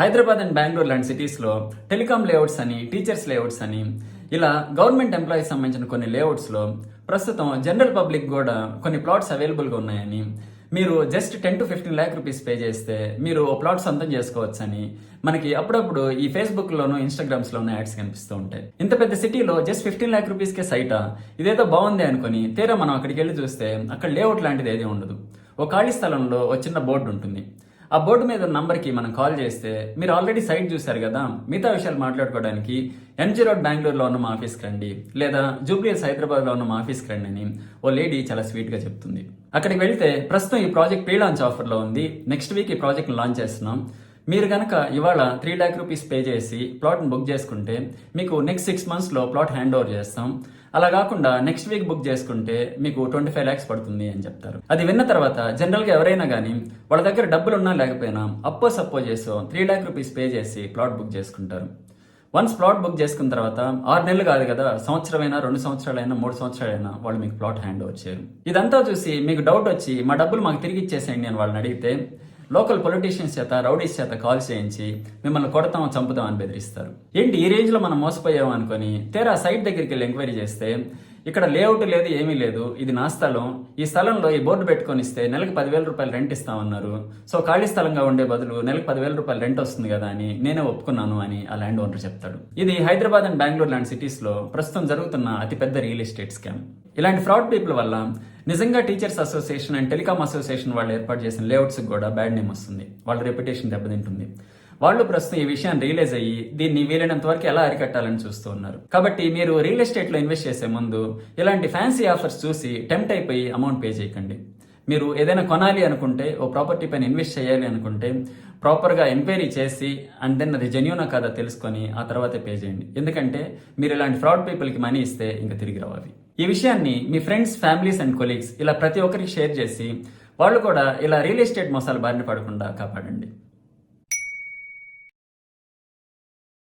Hyderabad and Bengaluru లాంటి సిటీస్లో telecom layouts అని టీచర్స్ లేఅవుట్స్ అని ఇలా గవర్నమెంట్ ఎంప్లాయీస్ సంబంధించిన కొన్ని లేఅవుట్స్లో ప్రస్తుతం జనరల్ పబ్లిక్ కూడా కొన్ని ప్లాట్స్ అవైలబుల్గా ఉన్నాయని మీరు just ten to fifteen lakh rupees pay చేస్తే మీరు ఓ ప్లాట్ సొంతం చేసుకోవచ్చని మనకి అప్పుడప్పుడు ఈ ఫేస్బుక్లోను ఇన్స్టాగ్రామ్స్లోనూ యాడ్స్ కనిపిస్తూ ఉంటాయి. ఇంత పెద్ద సిటీలో జస్ట్ ఫిఫ్టీన్ ల్యాక్ రూపీస్కే సైటా? ఇదేదో బాగుంది అనుకుని తీరా మనం అక్కడికి వెళ్ళి చూస్తే అక్కడ లేఅవుట్ లాంటిది ఏది ఉండదు. ఒక ఖాళీ స్థలంలో ఓ చిన్న బోర్డు ఉంటుంది. ఆ బోర్డు మీద నంబర్కి మనం కాల్ చేస్తే మీరు ఆల్రెడీ సైట్ చూశారు కదా మిగతా విషయాలు మాట్లాడుకోవడానికి ఎంజీ రోడ్ బెంగళూరులో ఉన్న మా ఆఫీస్కి రండి లేదా జూబ్లీస్ హైదరాబాద్లో ఉన్న మా ఆఫీస్కి రండి అని ఓ లేడీ చాలా స్వీట్గా చెప్తుంది. అక్కడికి వెళ్తే ప్రస్తుతం ఈ ప్రాజెక్ట్ ప్రీ లాంచ్ ఆఫర్లో ఉంది నెక్స్ట్ వీక్ ఈ ప్రాజెక్ట్ లాంచ్ చేస్తున్నాం. మీరు కనుక ఇవాళ త్రీ ల్యాక్ రూపీస్ పే చేసి ప్లాట్ని బుక్ చేసుకుంటే మీకు నెక్స్ట్ సిక్స్ మంత్స్లో ప్లాట్ హ్యాండ్ ఓవర్ చేస్తాం. అలా కాకుండా నెక్స్ట్ వీక్ బుక్ చేసుకుంటే మీకు ట్వంటీ ఫైవ్ ల్యాక్స్ పడుతుంది అని చెప్తారు. అది విన్న తర్వాత జనరల్గా ఎవరైనా కానీ వాళ్ళ దగ్గర డబ్బులు ఉన్నా లేకపోయినా అప్పో సప్పో చేసో త్రీ ల్యాక్ రూపీస్ పే చేసి ప్లాట్ బుక్ చేసుకుంటారు. వన్స్ ప్లాట్ బుక్ చేసుకున్న తర్వాత ఆరు నెలలు కాదు కదా సంవత్సరమైనా రెండు సంవత్సరాలైనా మూడు సంవత్సరాలైనా వాళ్ళు మీకు ప్లాట్ హ్యాండ్ ఓవర్ చేయరు. ఇదంతా చూసి మీకు డౌట్ వచ్చి మా డబ్బులు మాకు తిరిగి ఇచ్చేసేయండి అని వాళ్ళని అడిగితే లోకల్ పొలిటీషియన్స్ చేత రౌడీస్ చేత కాల్ చేయించి మిమ్మల్ని కొడతాం చంపుతాం అని బెదిరిస్తారు. ఏంటి ఈ రేంజ్లో మనం మోసపోయాం అనుకొని తేరా సైట్ దగ్గరికి వెళ్ళి ఎంక్వైరీ చేస్తే ఇక్కడ లేఅవుట్ లేదు ఏమీ లేదు ఇది నా స్థలం ఈ స్థలంలో ఈ బోర్డు పెట్టుకొని ఇస్తే నెలకు పదివేల రూపాయలు రెంట్ ఇస్తామన్నారు. సో ఖాళీ స్థలంగా ఉండే బదులు నెలకు పదివేల రూపాయలు రెంట్ వస్తుంది కదా అని నేనే ఒప్పుకున్నాను అని ఆ ల్యాండ్ ఓనర్ చెప్తాడు. ఇది హైదరాబాద్ అండ్ బెంగళూరు లాంటి సిటీస్లో ప్రస్తుతం జరుగుతున్న అతిపెద్ద రియల్ ఎస్టేట్ స్కామ్. ఇలాంటి ఫ్రాడ్ పీపుల్ వల్ల నిజంగా teachers association and telecom association వాళ్ళు ఏర్పాటు చేసిన లేఅవుట్స్కి కూడా బ్యాడ్ నేమ్ వస్తుంది. వాళ్ళ రెప్యుటేషన్ దెబ్బతింటుంది. వాళ్ళు ప్రస్తుతం ఈ విషయాన్ని రియలైజ్ అయ్యి దీన్ని వీలైనంత వరకు ఎలా అరికట్టాలని చూస్తూ ఉన్నారు. కాబట్టి మీరు రియల్ ఎస్టేట్లో ఇన్వెస్ట్ చేసే ముందు ఇలాంటి ఫ్యాన్సీ ఆఫర్స్ చూసి టెంప్ట్ అయిపోయి అమౌంట్ పే చేయకండి. మీరు ఏదైనా కొనాలి అనుకుంటే ఓ ప్రాపర్టీ పైన ఇన్వెస్ట్ చేయాలి అనుకుంటే ప్రాపర్గా ఎంక్వైరీ చేసి అండ్ దెన్ అది జెన్యునా కాదా తెలుసుకొని ఆ తర్వాతే పే చేయండి. ఎందుకంటే మీరు ఇలాంటి ఫ్రాడ్ పీపుల్కి మనీ ఇస్తే ఇంకా తిరిగి రావాలి ఈ విషయాన్ని మీ ఫ్రెండ్స్ ఫ్యామిలీస్ అండ్ కొలీగ్స్ ఇలా ప్రతి ఒక్కరికి షేర్ చేసి వాళ్ళు కూడా ఇలా రియల్ ఎస్టేట్ మోసాలు బారిన పడకుండా కాపాడండి.